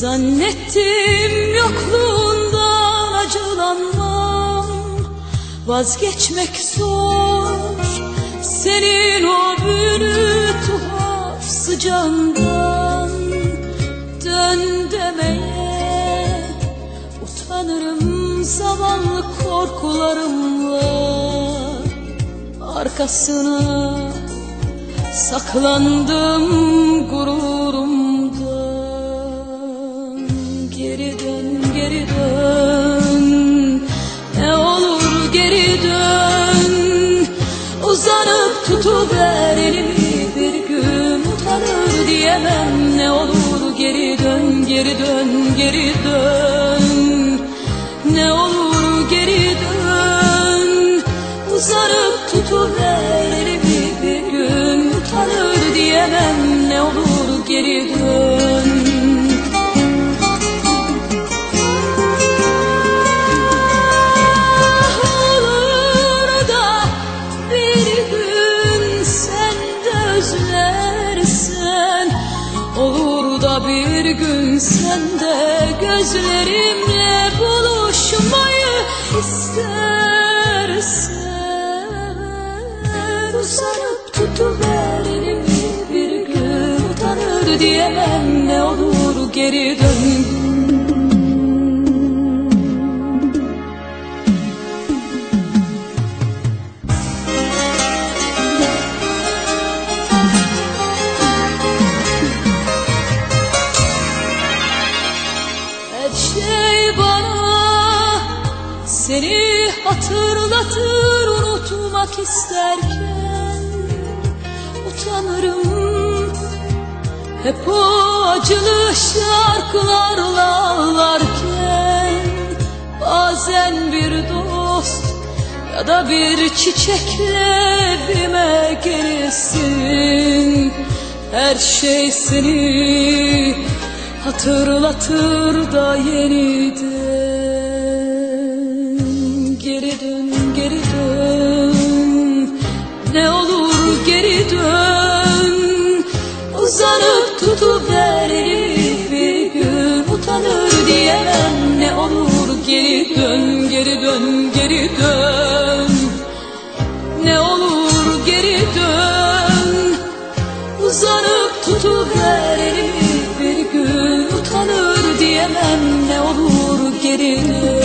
Zannettim yokluğundan acılanmam. Vazgeçmek zor. Senin o büyülü tuhaf sıcağından Dön demeye Utanırım zavallı korkularımla. Arkasına saklandım gururumdan. Geri dön, geri dön. Ne olur geri dön. Uzanıp tutuver elimi bir gün utanır diyemem. Ne olur geri dön, geri dön, geri dön. Ne olur geri dön. Uzanıp tutuver geri dön. Olur da bir gün sen de özlersen Olur da bir gün sen de gözlerimle buluşmayı istersen. Uzanıp geri dön. Her şey bana seni hatırlatır unutmak isterken utanırım hep acılı şarkılarla ağlarken bazen bir dost ya da bir çiçekle evime gelirsin. Her şey seni hatırlatır da yeniden. Geri dön geri dön dön. Ne olur geri dön. Uzanıp tutuver elimi bir gün utanır diyemem. Ne olur geri dön